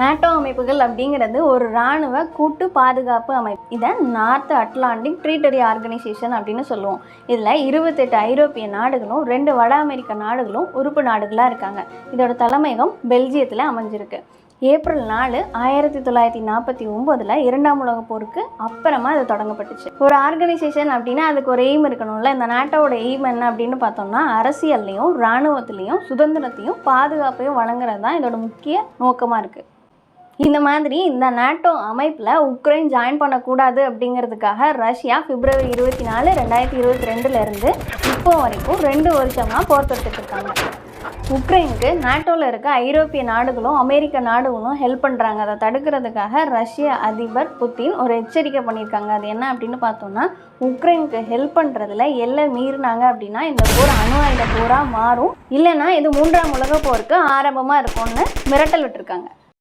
NATO அமைப்புகள் அப்படிங்கிறது ஒரு இராணுவ கூட்டு பாதுகாப்பு அமைப்பு. இதை நார்த் அட்லாண்டிக் ட்ரீட்டரி ஆர்கனைசேஷன் அப்படின்னு சொல்லுவோம். இதில் இருபத்தெட்டு ஐரோப்பிய நாடுகளும் ரெண்டு வட அமெரிக்க நாடுகளும் உறுப்பு நாடுகளாக இருக்காங்க. இதோட தலைமையகம் பெல்ஜியத்தில் அமைஞ்சிருக்கு. ஏப்ரல் நாலு ஆயிரத்தி தொள்ளாயிரத்தி நாற்பத்தி ஒம்போதில் இரண்டாம் உலக போருக்கு அப்புறமா அது தொடங்கப்பட்டுச்சு. ஒரு ஆர்கனைசேஷன் அப்படின்னா அதுக்கு ஒரு எய்ம் இருக்கணும்ல. இந்த நாட்டோட எய்ம் என்ன அப்படின்னு பார்த்தோம்னா அரசியல்லையும் இராணுவத்திலையும் சுதந்திரத்தையும் பாதுகாப்பையும் வழங்குறது தான் இதோட முக்கிய நோக்கமாக இருக்குது இந்த மாதிரி இந்த நாட்டோ அமைப்பில் உக்ரைன் ஜாயின் பண்ணக்கூடாது அப்படிங்கிறதுக்காக ரஷ்யா பிப்ரவரி இருபத்தி நாலு ரெண்டாயிரத்தி இருபத்தி ரெண்டுலேருந்து இப்போ வரைக்கும் ரெண்டு வருஷமாக போர் தொடுத்துட்ருக்காங்க உக்ரைனுக்கு நாட்டோவில் இருக்க ஐரோப்பிய நாடுகளும் அமெரிக்க நாடுகளும் ஹெல்ப் பண்ணுறாங்க அதை தடுக்கிறதுக்காக ரஷ்ய அதிபர் புத்தின் ஒரு எச்சரிக்கை பண்ணியிருக்காங்க. அது என்ன அப்படின்னு பார்த்தோம்னா உக்ரைனுக்கு ஹெல்ப் பண்ணுறதுல எல்லை மீறினாங்க அப்படின்னா இந்த போர் அணு ஆயுத போராக மாறும். இல்லைன்னா இது மூன்றாம் உலக போருக்கு ஆரம்பமாக இருக்கும்னு மிரட்டல் விட்டுருக்காங்க.